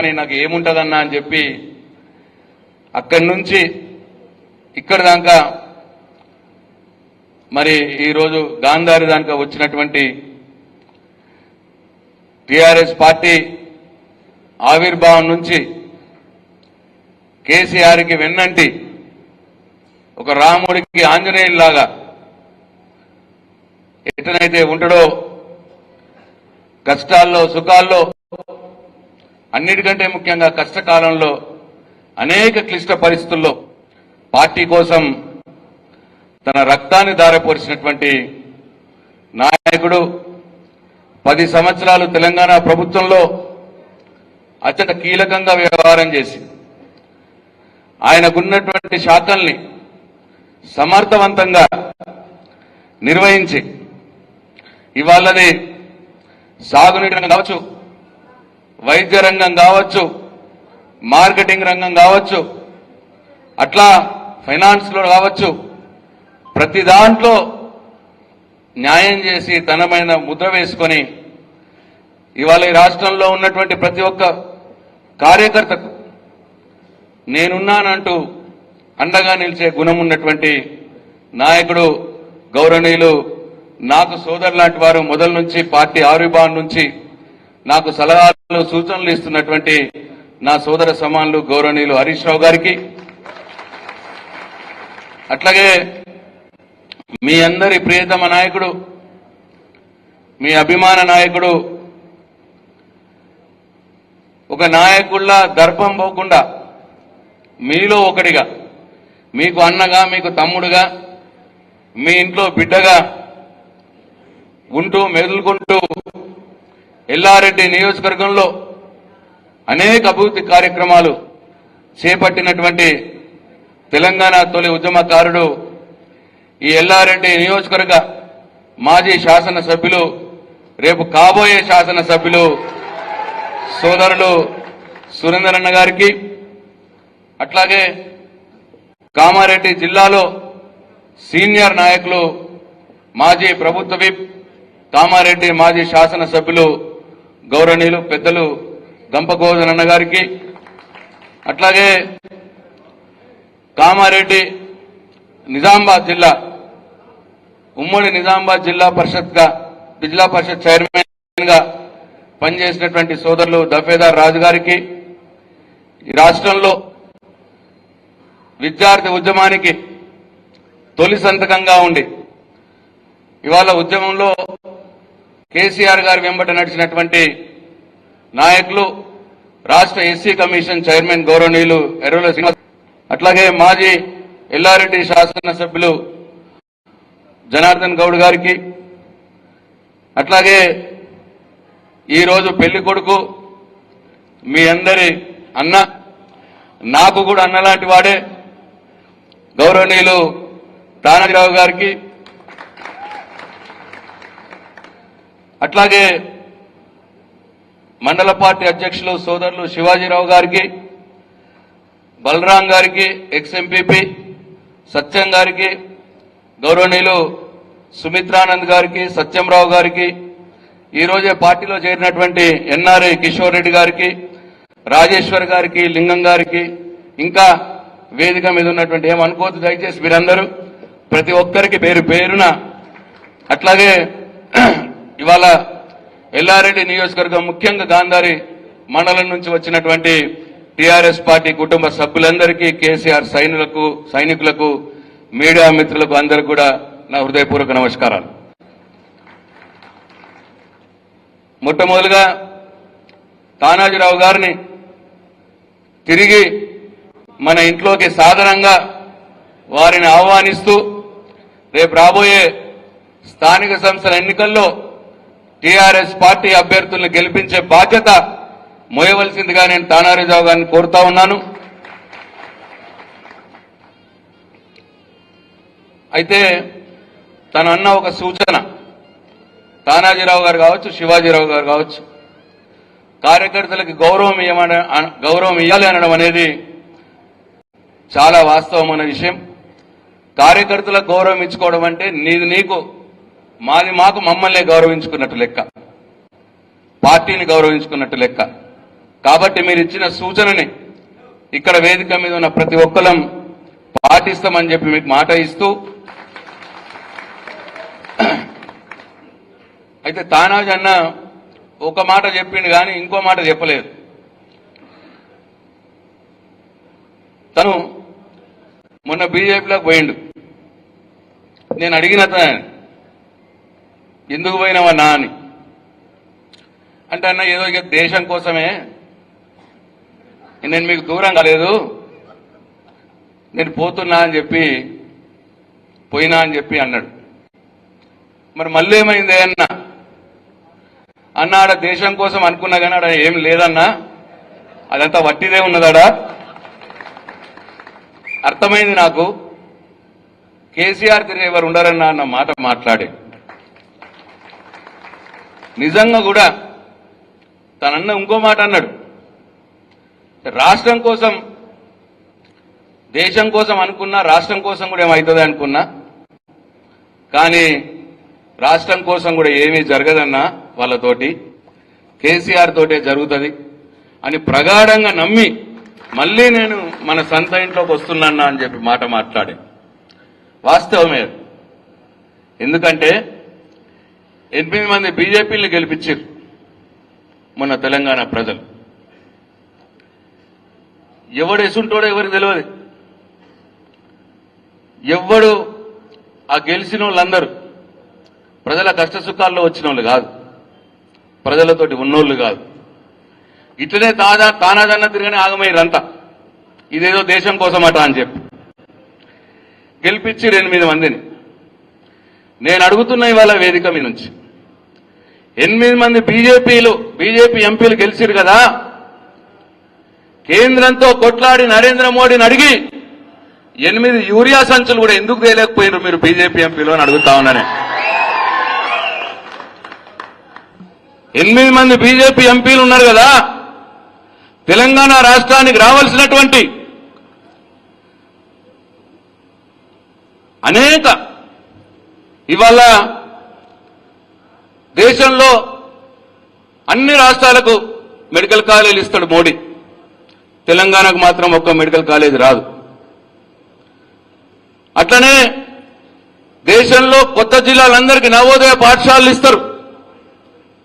కానీ నాకు ఏముంటదన్నా అని చెప్పి అక్కడి నుంచి ఇక్కడ దాకా మరి ఈరోజు గాంధారి దాకా వచ్చినటువంటి టిఆర్ఎస్ పార్టీ ఆవిర్భావం నుంచి కేసీఆర్కి వెన్నంటి ఒక రాముడికి ఆంజనేయుల్లాగా ఎటనైతే ఉంటాడో కష్టాల్లో సుఖాల్లో అన్నిటికంటే ముఖ్యంగా కష్టకాలంలో అనేక క్లిష్ట పరిస్థితుల్లో పార్టీ కోసం తన రక్తాన్ని దారపోసినటువంటి నాయకుడు పది సంవత్సరాలు తెలంగాణ ప్రభుత్వంలో అత్యంత కీలకంగా వ్యవహారం చేసి ఆయనకున్నటువంటి శాఖల్ని సమర్థవంతంగా నిర్వహించి ఇవాళది సాగునీటి రంగం కావచ్చు వైద్య రంగం కావచ్చు మార్కెటింగ్ రంగం కావచ్చు అట్లా ఫైనాన్స్లో కావచ్చు ప్రతి దాంట్లో న్యాయం చేసి తనమైన ముద్ర వేసుకొని ఇవాళ ఈ రాష్ట్రంలో ఉన్నటువంటి ప్రతి ఒక్క కార్యకర్తకు నేనున్నానంటూ అండగా నిలిచే గుణం ఉన్నటువంటి నాయకుడు గౌరవనీయులు నాకు సోదరు లాంటి వారు మొదల నుంచి పార్టీ ఆవిర్భావం నుంచి నాకు సలహాలు సూచనలు ఇస్తున్నటువంటి నా సోదర సమానులు గౌరవనీయులు హరీష్ రావు గారికి. అట్లాగే మీ అందరి ప్రియతమ నాయకుడు మీ అభిమాన నాయకుడు ఒక నాయకుల్లా దర్పం పోకుండా మీలో ఒకటిగా మీకు అన్నగా మీకు తమ్ముడుగా మీ ఇంట్లో బిడ్డగా ఉంటూ మెదులుకుంటూ ఎల్లారెడ్డి నియోజకవర్గంలో అనేక అభివృద్ధి కార్యక్రమాలు చేపట్టినటువంటి తెలంగాణ తొలి ఉద్యమకారుడు ఈ ఎల్లారెడ్డి నియోజకవర్గ మాజీ శాసనసభ్యులు రేపు కాబోయే శాసనసభ్యులు సోదరులు సురేందరన్న గారికి అట్లాగే కామారెడ్డి జిల్లాలో సీనియర్ నాయకులు మాజీ ప్రభుత్వ విప్ కామారెడ్డి మాజీ శాసనసభ్యులు గౌరవనీయులు పెద్దలు గంపగోదనన్న గారికి అట్లాగే కామారెడ్డి నిజామాబాద్ జిల్లా ఉమ్మడి నిజామాబాద్ జిల్లా పరిషత్గా జిల్లా పరిషత్ చైర్మన్గా పనిచేసినటువంటి సోదరులు దఫేదార్ రాజు గారికి ఈ రాష్ట్రంలో విద్యార్థి ఉద్యమానికి తొలి సంతకంగా ఉండి ఇవాళ ఉద్యమంలో కేసీఆర్ గారి వెంబట నడిచినటువంటి నాయకులు రాష్ట్ర ఎస్సీ కమిషన్ చైర్మన్ గౌరవనీయులు ఎర్రల శ్రీనివాస్ అట్లాగే మాజీ ఎల్లారెడ్డి శాసనసభ్యులు జనార్దన్ గౌడ్ గారికి అట్లాగే ఈరోజు పెళ్ళి కొడుకు మీ అందరి అన్న నాకు కూడా అన్నలాంటి వాడే గౌరవనీయులు తానాజీరావు గారికి అట్లాగే మండల పార్టీ అధ్యక్షులు సోదరులు శివాజీరావు గారికి బలరాం గారికి ఎక్స్ ఎంపీపీ సత్యం గారికి గౌరవనీయులు సుమిత్రానంద్ గారికి సత్యంరావు గారికి ఈరోజే పార్టీలో చేరినటువంటి ఎన్ఆర్ఐ కిషోర్ రెడ్డి గారికి రాజేశ్వర్ గారికి లింగం గారికి ఇంకా వేదిక మీద ఉన్నటువంటి ఏమనుకోవద్దు దయచేసి మీరందరూ ప్రతి ఒక్కరికి పేరు పేరున అట్లాగే ఇవాళ ఎల్లారెడ్డి నియోజకవర్గం ముఖ్యంగా గాంధారి మండలం నుంచి వచ్చినటువంటి టిఆర్ఎస్ పార్టీ కుటుంబ సభ్యులందరికీ కేసీఆర్ సైనికులకు సైనికులకు మీడియా మిత్రులకు అందరికి కూడా నా హృదయపూర్వక నమస్కారాలు. మొట్టమొదలుగా తానాజీరావు గారిని తిరిగి మన ఇంట్లోకి సాధారణంగా వారిని ఆహ్వానిస్తూ రేపు రాబోయే స్థానిక సంస్థల ఎన్నికల్లో టీఆర్ఎస్ పార్టీ అభ్యర్థులను గెలిపించే బాధ్యత మోయవలసిందిగా నేను తానారీరావు గారిని కోరుతా ఉన్నాను. అయితే తను అన్న ఒక సూచన. తానాజీరావు గారు కావచ్చు శివాజీరావు గారు కావచ్చు కార్యకర్తలకు గౌరవం ఇవ్వమని గౌరవం ఇవ్వాలి అనడం అనేది చాలా వాస్తవమైన విషయం. కార్యకర్తలకు గౌరవం ఇచ్చుకోవడం అంటే నీది నీకు మాది మాకు మమ్మల్ని గౌరవించుకున్నట్టు లెక్క. పార్టీని గౌరవించుకున్నట్టు లెక్క. కాబట్టి మీరు ఇచ్చిన సూచనని ఇక్కడ వేదిక మీద ఉన్న ప్రతి ఒక్కరం పాటిస్తామని చెప్పి మీకు మాట ఇస్తూ అయితే తానాజ్ అన్న ఒక మాట చెప్పిండు కానీ ఇంకో మాట చెప్పలేదు. తను మొన్న బీజేపీలోకి పోయిండు. నేను అడిగిన తనని, ఎందుకు పోయినావన్నా అని. అంటే అన్న ఏదో ఇక దేశం కోసమే. నేను మీకు దూరం కాలేదు. నేను పోతున్నా అని చెప్పి పోయినా అని చెప్పి అన్నాడు. మరి మళ్ళీ ఏమైంది అన్న? అన్న ఆడ దేశం కోసం అనుకున్నా కానీ ఆడ ఏం లేదన్నా. అదంతా వట్టిదే ఉన్నదాడా అర్థమైంది నాకు. కేసీఆర్ తిరిగి ఎవరు ఉండరన్నా అన్న మాట మాట్లాడే. నిజంగా కూడా తనన్న ఇంకో మాట అన్నాడు. రాష్ట్రం కోసం దేశం కోసం అనుకున్నా రాష్ట్రం కోసం కూడా ఏమవుతుంది అనుకున్నా కానీ రాష్ట్రం కోసం కూడా ఏమీ జరగదన్నా వాళ్ళతోటి కేసీఆర్ తోటే జరుగుతుంది అని ప్రగాఢంగా నమ్మి మళ్ళీ నేను మన సంత ఇంట్లోకి వస్తున్నా అని చెప్పి మాట మాట్లాడే వాస్తవమే ఎందుకంటే ఎనిమిది మంది బీజేపీని గెలిపించారు మొన్న తెలంగాణ ప్రజలు. ఎవడు ఎసుంటోడో ఎవరికి తెలియదు ఎవడు ఆ గెలిచిన వాళ్ళందరూ ప్రజల కష్ట సుఖాల్లో వచ్చిన వాళ్ళు కాదు. ప్రజలతోటి ఉన్నోళ్ళు కాదు. ఇట్లనే తాజా తానాదన్న తిరగని ఆగమయ్యారంతా. ఇదేదో దేశం కోసమట అని చెప్పి. గెలిపించి ఎనిమిది మందిని. నేను అడుగుతున్న ఇవాళ వేదిక మీ నుంచి. ఎనిమిది మంది బీజేపీలు బీజేపీ ఎంపీలు గెలిచిరు కదా. కేంద్రంతో కొట్లాడి నరేంద్ర మోడీని అడిగి ఎనిమిది యూరియా సంచులు కూడా ఎందుకు తేలేకపోయినారు మీరు బీజేపీ ఎంపీలు అని అడుగుతా ఉన్నానే. ఎనిమిది మంది బీజేపీ ఎంపీలు ఉన్నారు కదా. తెలంగాణ రాష్ట్రానికి రావాల్సినటువంటి అనేక ఇవాళ దేశంలో అన్ని రాష్ట్రాలకు మెడికల్ కాలేజీలు ఇస్తాడు మోడీ. తెలంగాణకు మాత్రం ఒక్క మెడికల్ కాలేజ్ రాదు. అట్లనే దేశంలో కొత్త జిల్లాలందరికీ నవోదయ పాఠశాలలు ఇస్తారు.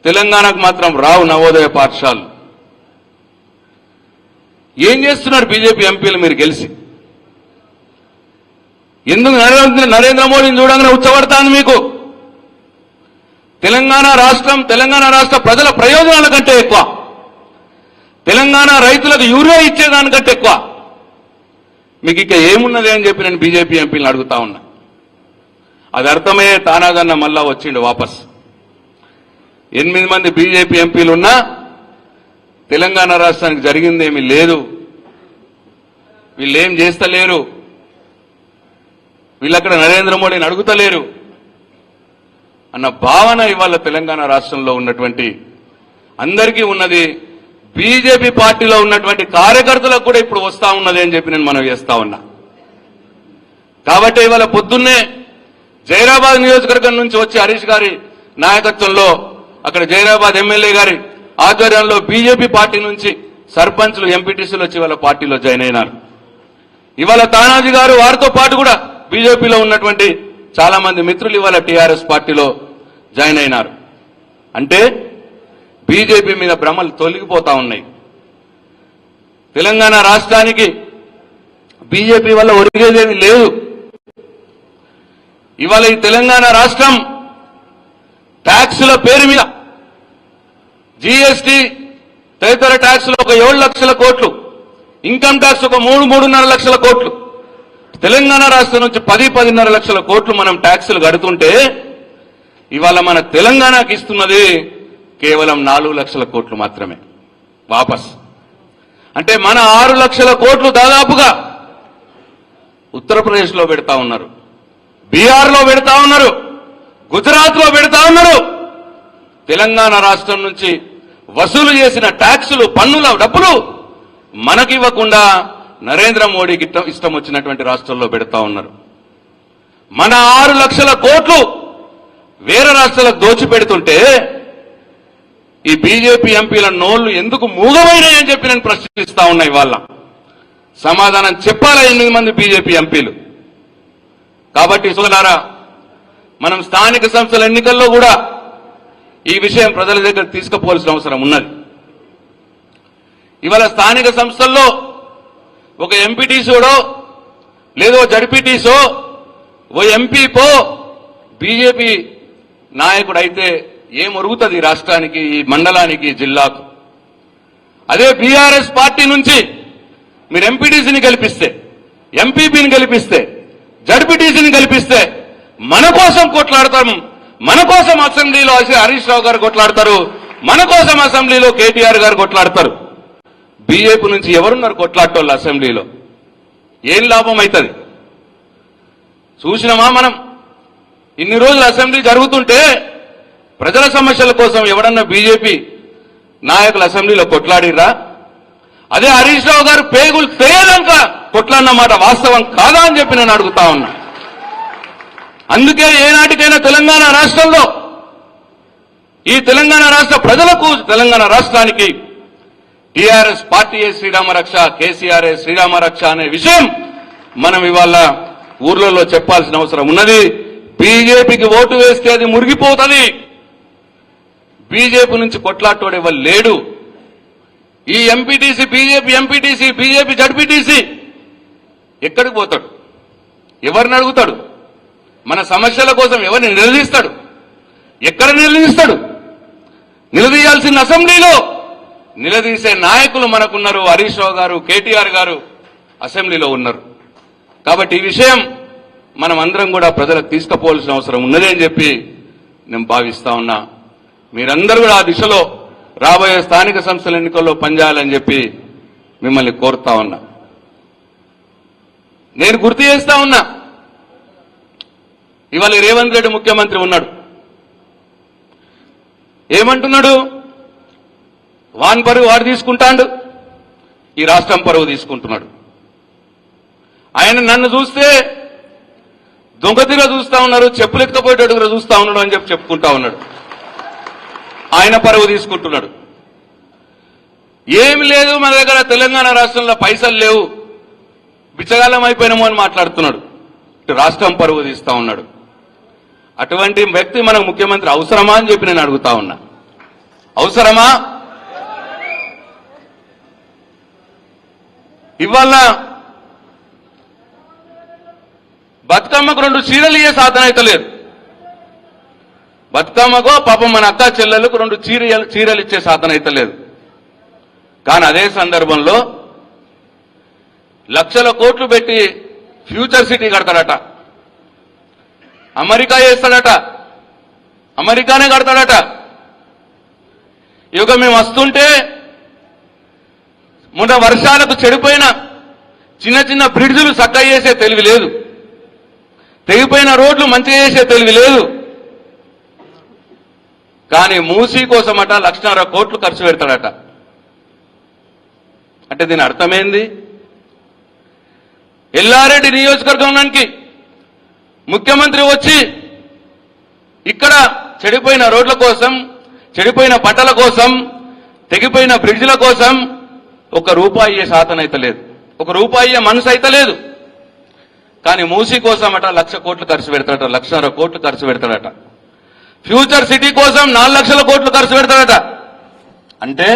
తెలంగాణకు మాత్రం రావు నవోదయ పాఠశాలలు. ఏం చేస్తున్నారు బీజేపీ ఎంపీలు మీరు గెలిచి ఎందుకు నరేంద్ర నరేంద్ర మోడీని చూడంగానే ఉచ్చబడతాను మీకు? తెలంగాణ రాష్ట్రం తెలంగాణ రాష్ట్ర ప్రజల ప్రయోజనాల కంటే ఎక్కువ. తెలంగాణ రైతులకు యూరియా ఇచ్చేదానికంటే ఎక్కువ. మీకు ఇక ఏమున్నది అని చెప్పి నేను బీజేపీ ఎంపీలను అడుగుతా ఉన్నా. అది అర్థమయ్యే తానాదన్న మళ్ళా వచ్చిండు వాపస్. ఎనిమిది మంది బీజేపీ ఎంపీలు ఉన్నా తెలంగాణ రాష్ట్రానికి జరిగిందేమీ లేదు. వీళ్ళు ఏం చేస్తలేరు? వీళ్ళక్కడ నరేంద్ర మోడీని అడుగుతలేరు. అన్న భావన ఇవాళ తెలంగాణ రాష్ట్రంలో ఉన్నటువంటి అందరికీ ఉన్నది. బీజేపీ పార్టీలో ఉన్నటువంటి కార్యకర్తలకు కూడా ఇప్పుడు వస్తా ఉన్నది అని చెప్పి నేను మనం చేస్తా ఉన్నా. కాబట్టి ఇవాళ పొద్దున్నే జైరాబాద్ నియోజకవర్గం నుంచి వచ్చి హరీష్ గారి నాయకత్వంలో అక్కడ జైరాబాద్ ఎమ్మెల్యే గారి ఆధ్వర్యంలో బీజేపీ పార్టీ నుంచి సర్పంచ్లు ఎంపీటీసీలు వచ్చి వాళ్ళ పార్టీలో జాయిన్ అయినారు. ఇవాళ తానాజీ గారు వారితో పాటు కూడా బీజేపీలో ఉన్నటువంటి చాలా మంది మిత్రులు ఇవాళ టీఆర్ఎస్ పార్టీలో జాయిన్ అయినారు. అంటే బీజేపీ మీద భ్రమలు తొలగిపోతా ఉన్నాయి. తెలంగాణ రాష్ట్రానికి బీజేపీ వల్ల ఒరిగేదేమీ లేదు. ఇవాళ ఈ తెలంగాణ రాష్ట్రం ట్యాక్సుల పేరు మీద జీఎస్టీ తదితర ట్యాక్సులు ఒక ఏడు లక్షల కోట్లు ఇన్కమ్ ట్యాక్స్ ఒక మూడు మూడున్నర లక్షల కోట్లు. తెలంగాణ రాష్ట్రం నుంచి పది పదిన్నర లక్షల కోట్లు మనం ట్యాక్సులు కడుతుంటే ఇవాళ మన తెలంగాణకి ఇస్తున్నది కేవలం నాలుగు లక్షల కోట్లు మాత్రమే. వాపస్. అంటే మన ఆరు లక్షల కోట్లు దాదాపుగా ఉత్తరప్రదేశ్లో పెడతా ఉన్నారు. బీహార్లో పెడతా ఉన్నారు. గుజరాత్లో పెడతా ఉన్నారు. తెలంగాణ రాష్ట్రం నుంచి వసూలు చేసిన ట్యాక్సులు పన్నుల డబ్బులు మనకివ్వకుండా నరేంద్ర మోడీకి ఇష్టం- వచ్చినటువంటి రాష్ట్రంలో పెడతా ఉన్నారు. మన ఆరు లక్షల కోట్లు వేరే రాష్ట్రాలకు దోచిపెడుతుంటే ఈ బీజేపీ ఎంపీల నోళ్ళు ఎందుకు మూగమైనాయని చెప్పి నేను ప్రశ్నిస్తా ఉన్నా ఇవాళ. సమాధానం చెప్పాలా ఎనిమిది మంది బీజేపీ ఎంపీలు? కాబట్టి సోదరారా మనం స్థానిక సంస్థల ఎన్నికల్లో కూడా ఈ విషయం ప్రజల దగ్గర తీసుకుపోవాల్సిన అవసరం ఉన్నది. ఇవాళ స్థానిక సంస్థల్లో ఒక ఎంపీటీసీడో లేదో జడ్పీటీసో ఓ ఎంపీపో బీజేపీ నాయకుడు అయితే ఏమొరుగుతుంది రాష్ట్రానికి ఈ మండలానికి జిల్లాకు? అదే బీఆర్ఎస్ పార్టీ నుంచి మీరు ఎంపీటీసీని గెలిపిస్తే ఎంపీపీని గెలిపిస్తే జడ్పీటీసీని కల్పిస్తే మన కోసం కొట్లాడతాం. మన కోసం అసెంబ్లీలో హరీష్ రావు గారు కొట్లాడతారు. మన కోసం అసెంబ్లీలో కేటీఆర్ గారు కొట్లాడతారు. బీజేపీ నుంచి ఎవరున్నారు కొట్లాడటోళ్ళు అసెంబ్లీలో? ఏం లాభం అవుతుంది? చూసినామా మనం? ఇన్ని రోజులు అసెంబ్లీ జరుగుతుంటే ప్రజల సమస్యల కోసం ఎవడన్నా బీజేపీ నాయకులు అసెంబ్లీలో కొట్లాడిరా అదే హరీష్ రావు గారు పేగులు తెలియదాక కొట్లాడినమాట వాస్తవం కాదా అని చెప్పి నేను అడుగుతా ఉన్నా. అందుకే ఏనాటికైనా తెలంగాణ రాష్ట్రంలో ఈ తెలంగాణ రాష్ట్ర ప్రజలకు తెలంగాణ రాష్ట్రానికి టీఆర్ఎస్ పార్టీయే శ్రీరామ రక్ష శ్రీరామరక్ష శ్రీరామ రక్ష అనే విషయం మనం ఇవాళ ఊర్లలో చెప్పాల్సిన అవసరం ఉన్నది. బీజేపీకి ఓటు వేస్తే అది మురిగిపోతుంది. బీజేపీ నుంచి కొట్లాటోడు ఎవరు లేడు. ఈ MPTC BJP MPTC BJP ZPTC ఎక్కడికి పోతాడు? ఎవరిని అడుగుతాడు? మన సమస్యల కోసం ఎవరిని నిలదీస్తాడు? ఎక్కడ నిలదీస్తాడు? నిలదీయాల్సిన అసెంబ్లీలో నిలదీసే నాయకులు మనకున్నారు. హరీష్ రావు గారు కేటీఆర్ గారు అసెంబ్లీలో ఉన్నారు. కాబట్టి ఈ విషయం మనం అందరం కూడా ప్రజలకు తీసుకుపోవాల్సిన అవసరం ఉన్నది అని చెప్పి నేను భావిస్తా ఉన్నా. మీరందరూ కూడా ఆ దిశలో రాబోయే స్థానిక సంస్థల ఎన్నికల్లో పనిచేయాలని చెప్పి మిమ్మల్ని కోరుతా ఉన్నా. నేను గుర్తు చేస్తా ఉన్నా. ఇవాళ రేవంత్ రెడ్డి ముఖ్యమంత్రి ఉన్నాడు. ఏమంటున్నాడు? వాన్ పరువు వాడు తీసుకుంటాడు. ఈ రాష్ట్రం పరువు తీసుకుంటున్నాడు. ఆయన నన్ను చూస్తే దొంగతిగా చూస్తా ఉన్నారు చెప్పులు ఎత్తుకపోయేటట్టుగా చూస్తా ఉన్నాడు అని చెప్పి చెప్పుకుంటా ఉన్నాడు. ఆయన పరువు తీసుకుంటున్నాడు. ఏమి లేదు మన దగ్గర తెలంగాణ రాష్ట్రంలో పైసలు లేవు. బిచ్చగాలం అయిపోయినాము అని మాట్లాడుతున్నాడు. ఇటు రాష్ట్రం పరువు తీస్తా ఉన్నాడు. అటువంటి వ్యక్తి మనకు ముఖ్యమంత్రి అవసరమా అని చెప్పి నేను అడుగుతా ఉన్నా. అవసరమా? ఇవాళ బతుకమ్మకు రెండు చీరలు ఇయ్యే సాధన అయితే లేదు. బతుకమ్మకో పాపం మన అక్క చెల్లెలకు రెండు చీర చీరలు ఇచ్చే సాధన అయితే లేదు. కానీ అదే సందర్భంలో లక్షల కోట్లు పెట్టి ఫ్యూచర్ సిటీ కడతాడట. అమెరికా చేస్తాడట అమెరికానే కడతాడట. ఇక మేము వస్తుంటే మొన్న వర్షాలకు చెడిపోయిన చిన్న చిన్న బ్రిడ్జులు సక్క చేసే తెలివి లేదు. తెగిపోయిన రోడ్లు మంచిగా చేసే తెలివి లేదు. కానీ మూసీ కోసమట లక్షన్నర కోట్లు ఖర్చు పెడతాడట. అంటే దీని అర్థమేంది? ఎల్లారెడ్డి నియోజకవర్గానికి ముఖ్యమంత్రి వచ్చి ఇక్కడ చెడిపోయిన రోడ్ల కోసం చెడిపోయిన పంటల కోసం తెగిపోయిన బ్రిడ్జ్ల కోసం ఒక రూపాయి శాతం అయితే లేదు. ఒక రూపాయి మనసు అయితే లేదు. కానీ మూసీ కోసం అట లక్ష కోట్లు ఖర్చు పెడతాడట లక్షన్నర కోట్లు ఖర్చు పెడతాడట. ఫ్యూచర్ సిటీ కోసం నాలుగు లక్షల కోట్లు ఖర్చు పెడతాడట. అంటే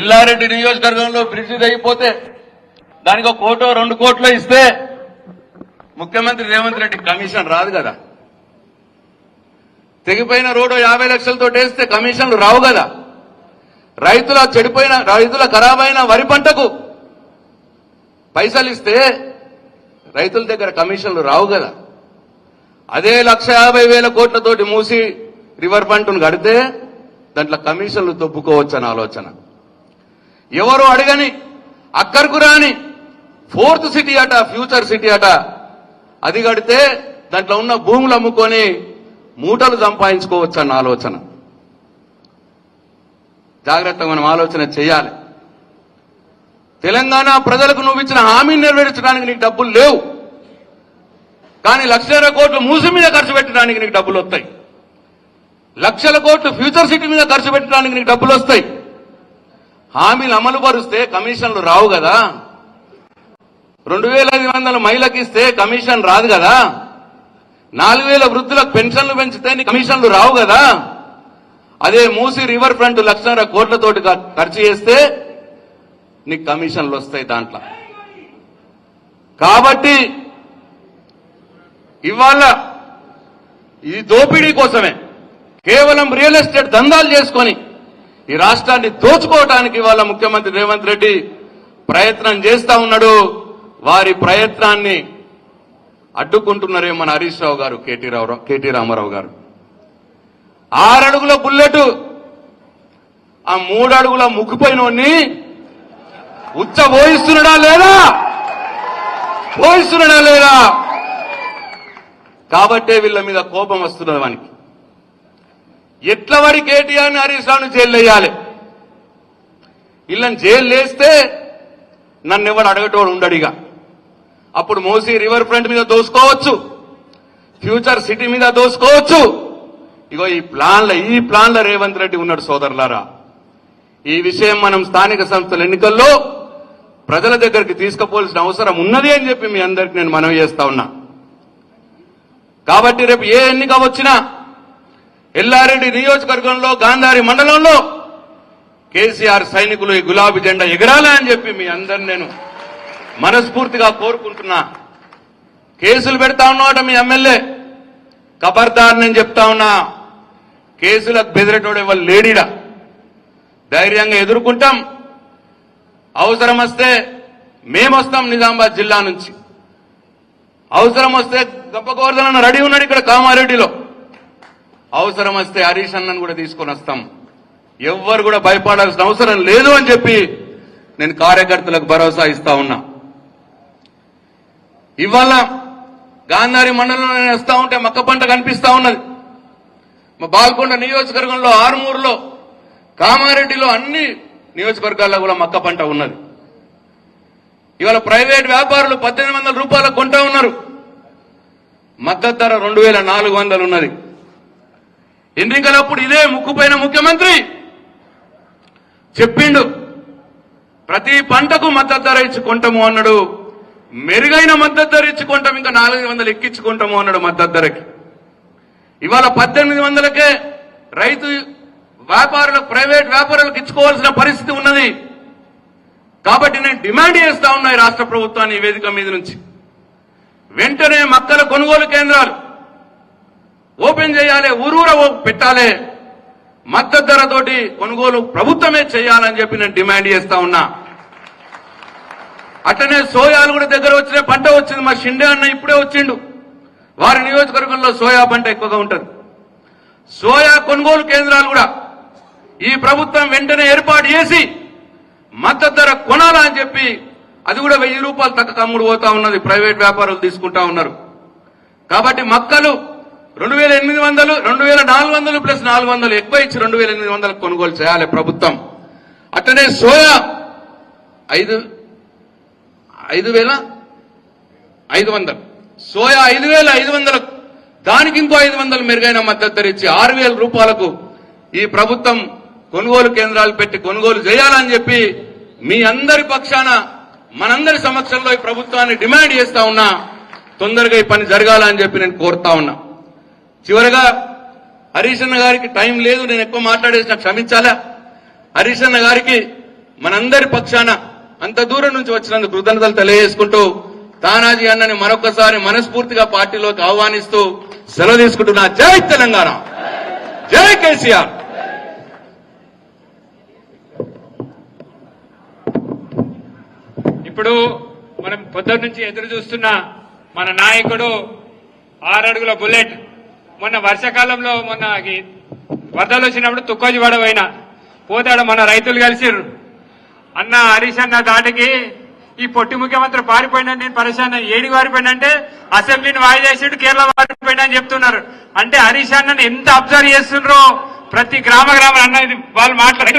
ఎల్లారెడ్డి నియోజకవర్గంలో బ్రిడ్జ్ అయిపోతే దానికి ఒక కోటో రెండు కోట్లు ఇస్తే ముఖ్యమంత్రి రేవంత్ రెడ్డి కమిషన్ రాదు కదా. తెగిపోయిన రోడ్డు యాభై లక్షలతో వేస్తే కమిషన్లు రావు కదా. రైతుల చెడిపోయిన రైతుల ఖరాబైన వరి పంటకు పైసలు ఇస్తే రైతుల దగ్గర కమిషన్లు రావు కదా. అదే లక్ష యాభై వేల కోట్లతోటి మూసి రివర్ పంటను కడితే దాంట్లో కమిషన్లు తొప్పుకోవచ్చు అని ఆలోచన. ఎవరు అడగని అక్కర్కు రాని ఫోర్త్ సిటీ అట ఫ్యూచర్ సిటీ అట అది కడితే దాంట్లో ఉన్న భూములు అమ్ముకొని మూటలు సంపాదించుకోవచ్చు అన్న ఆలోచన. జాగ్రత్తగా మనం ఆలోచన చేయాలి. తెలంగాణ ప్రజలకు నువ్వు ఇచ్చిన హామీని నెరవేర్చడానికి నీకు డబ్బులు లేవు. కానీ లక్షల కోట్లు మూసి మీద ఖర్చు పెట్టడానికి నీకు డబ్బులు వస్తాయి. లక్షల కోట్లు ఫ్యూచర్ సిటీ మీద ఖర్చు పెట్టడానికి నీకు డబ్బులు వస్తాయి. హామీలు అమలు పరుస్తే కమిషన్లు రావు కదా. రెండు వేల ఐదు వందల మహిళకి ఇస్తే కమిషన్ రాదు కదా. నాలుగు వేల వృద్ధులకు పెన్షన్లు పెంచితే నీ కమిషన్లు రావు కదా. అదే మూసి రివర్ ఫ్రంట్ లక్షన్నర కోట్లతోటి ఖర్చు చేస్తే నీకు కమిషన్లు వస్తాయి దాంట్లో. కాబట్టి ఇవాళ ఇది దోపిడీ కోసమే కేవలం రియల్ ఎస్టేట్ దందాలు చేసుకొని ఈ రాష్ట్రాన్ని దోచుకోవటానికి ఇవాళ ముఖ్యమంత్రి రేవంత్ రెడ్డి ప్రయత్నం చేస్తా ఉన్నాడు. వారి ప్రయత్నాన్ని అడ్డుకుంటున్నారే మన హరీష్ రావు గారు కేటీ రావు కేటీ రామారావు గారు. ఆరడుగుల బుల్లెట్ ఆ మూడు అడుగుల ముగ్గుపోయినోడిని ఉచ్చ పోయిస్తున్నాడా లేదా? పోయిస్తున్నాడా లేదా? కాబట్టే వీళ్ళ మీద కోపం వస్తున్నది వానికి. ఎట్ల వాడి కేటీఆర్ని హరీష్ రావుని జైలు వేయాలి వీళ్ళని జైలు వేస్తే నన్ను ఎవడు అడగటోడు ఉండడిగా అప్పుడు మోసీ రివర్ ఫ్రంట్ మీద దోసుకోవచ్చు. ఫ్యూచర్ సిటీ మీద దోసుకోవచ్చు. ఇగో ఈ ప్లాన్ల ఈ ప్లాన్ల రేవంత్ రెడ్డి ఉన్నాడు సోదరులారా. ఈ విషయం మనం స్థానిక సంస్థల ఎన్నికల్లో ప్రజల దగ్గరికి తీసుకుపోవాల్సిన అవసరం ఉన్నది అని చెప్పి మీ అందరికి నేను మనవి చేస్తా ఉన్నా. కాబట్టి రేపు ఏ ఎన్నిక వచ్చినా ఎల్లారెడ్డి నియోజకవర్గంలో గాంధారి మండలంలో కేసీఆర్ సైనికులు ఈ గులాబీ జెండా ఎగరాలని అని చెప్పి మీ అందరిని నేను మనస్ఫూర్తిగా కోరుకుంటున్నా. కేసులు పెడతా ఉన్నవాట మీ ఎమ్మెల్యే. కబర్దార్ నేను చెప్తా ఉన్నా కేసులకు బెదిరేటోడు ఇవ్వాలి లేడీడా? ధైర్యంగా ఎదుర్కొంటాం. అవసరం వస్తే మేమొస్తాం నిజామాబాద్ జిల్లా నుంచి. అవసరం వస్తే గొప్ప అన్న రెడీ ఉన్నాడు ఇక్కడ కామారెడ్డిలో. అవసరం వస్తే హరీష్ అన్నను కూడా తీసుకొని వస్తాం. ఎవ్వరు కూడా భయపడాల్సిన అవసరం లేదు అని చెప్పి నేను కార్యకర్తలకు భరోసా ఇస్తా ఉన్నా. ఇవాళ గాంధారి మండలంలో నేను వస్తా ఉంటే మక్క పంట కనిపిస్తా ఉన్నది. మా బాల్కొండ నియోజకవర్గంలో ఆరుమూరులో కామారెడ్డిలో అన్ని నియోజకవర్గాల్లో కూడా మక్క పంట ఉన్నది. ఇవాళ ప్రైవేట్ వ్యాపారులు పద్దెనిమిది వందల రూపాయలకు కొంటా ఉన్నారు. మద్దతు ధర రెండు వేల నాలుగు వందలు ఉన్నది. ఎన్నికలప్పుడు ఇదే ముక్కుపోయిన ముఖ్యమంత్రి చెప్పిండు. ప్రతి పంటకు మద్దతు ధర ఇచ్చుకుంటాము అన్నాడు. మెరుగైన మద్దతు ధర ఇచ్చుకుంటాం ఇంకా నాలుగు వందలు ఎక్కించుకుంటాము అన్నాడు మద్దతు ధరకి. ఇవాళ పద్దెనిమిది వందలకే రైతు వ్యాపారులకు ప్రైవేట్ వ్యాపారులకు ఇచ్చుకోవాల్సిన పరిస్థితి ఉన్నది. కాబట్టి నేను డిమాండ్ చేస్తా ఉన్నాయి రాష్ట్ర ప్రభుత్వాన్ని వేదిక మీద నుంచి. వెంటనే మక్కల కొనుగోలు కేంద్రాలు ఓపెన్ చేయాలి ఊరూర ఓ- పెట్టాలి. మద్దతు ధరతోటి కొనుగోలు ప్రభుత్వమే చేయాలని చెప్పి నేను డిమాండ్ చేస్తా ఉన్నా. అట్లనే సోయాలు కూడా దగ్గర వచ్చిన పంట వచ్చింది. మా షిండే అన్న ఇప్పుడే వచ్చిండు. వారి నియోజకవర్గంలో సోయా పంట ఎక్కువగా ఉంటుంది. సోయా కొనుగోలు కేంద్రాలు కూడా ఈ ప్రభుత్వం వెంటనే ఏర్పాటు చేసి మద్దతు ధర కొనాలని చెప్పి అది కూడా వెయ్యి రూపాయలు తక్కువ అమ్ముడు పోతా ఉన్నది. ప్రైవేట్ వ్యాపారులు తీసుకుంటా ఉన్నారు. కాబట్టి మక్కలు రెండు వేల ఎనిమిది వందలు రెండు వేల నాలుగు వందలు ప్లస్ నాలుగు వందలు ఎక్కువ ఇచ్చి రెండు వేల ఎనిమిది వందలు కొనుగోలు చేయాలి ప్రభుత్వం. అట్లనే సోయా ఐదు ఐదు వేల ఐదు వందలు. సోయా ఐదు వేల ఐదు వందలకు దానికి ఇంకో ఐదు వందలు మెరుగైన మద్దతు ధర ఇచ్చి ఆరు వేల రూపాయలకు ఈ ప్రభుత్వం కొనుగోలు కేంద్రాలు పెట్టి కొనుగోలు చేయాలని చెప్పి మీ అందరి పక్షాన మనందరి సమక్షంలో ఈ ప్రభుత్వాన్ని డిమాండ్ చేస్తా ఉన్నా తొందరగా ఈ పని జరగాలని చెప్పి నేను కోరుతా ఉన్నా. చివరగా హరీష్ అన్న గారికి టైం లేదు నేను ఎక్కువ మాట్లాడేసిన క్షమించాలా? హరీష్ అన్న గారికి మనందరి పక్షాన అంత దూరం నుంచి వచ్చినందుకు కృతజ్ఞతలు తెలియజేసుకుంటూ తానాజీ అన్నని మరొకసారి మనస్ఫూర్తిగా పార్టీలోకి ఆహ్వానిస్తూ సెలవు తీసుకుంటున్నా. జై తెలంగాణ! జై కేసీఆర్! ఇప్పుడు మనం పొద్దున్న నుంచి ఎదురు చూస్తున్న మన నాయకుడు ఆరడుగుల బుల్లెట్. మొన్న వర్షాకాలంలో మొన్న వరదలు వచ్చినప్పుడు తుక్కోజి పడబోయిన. పోతాడు మన రైతులు కలిసిర్రు అన్న హరీష్ అన్న దాటికి ఈ పొట్టి ముఖ్యమంత్రి పారిపోయినా నేను పరిశాన ఏడికి పారిపోయినంటే అసెంబ్లీని వాయిదా కేరళ పారిపోయినా అని చెప్తున్నారు. అంటే హరీష్ అన్నని ఎంత అబ్జర్వ్ చేస్తుండ్రో ప్రతి గ్రామ గ్రామ అన్న ఇది వాళ్ళు మాట్లాడారు.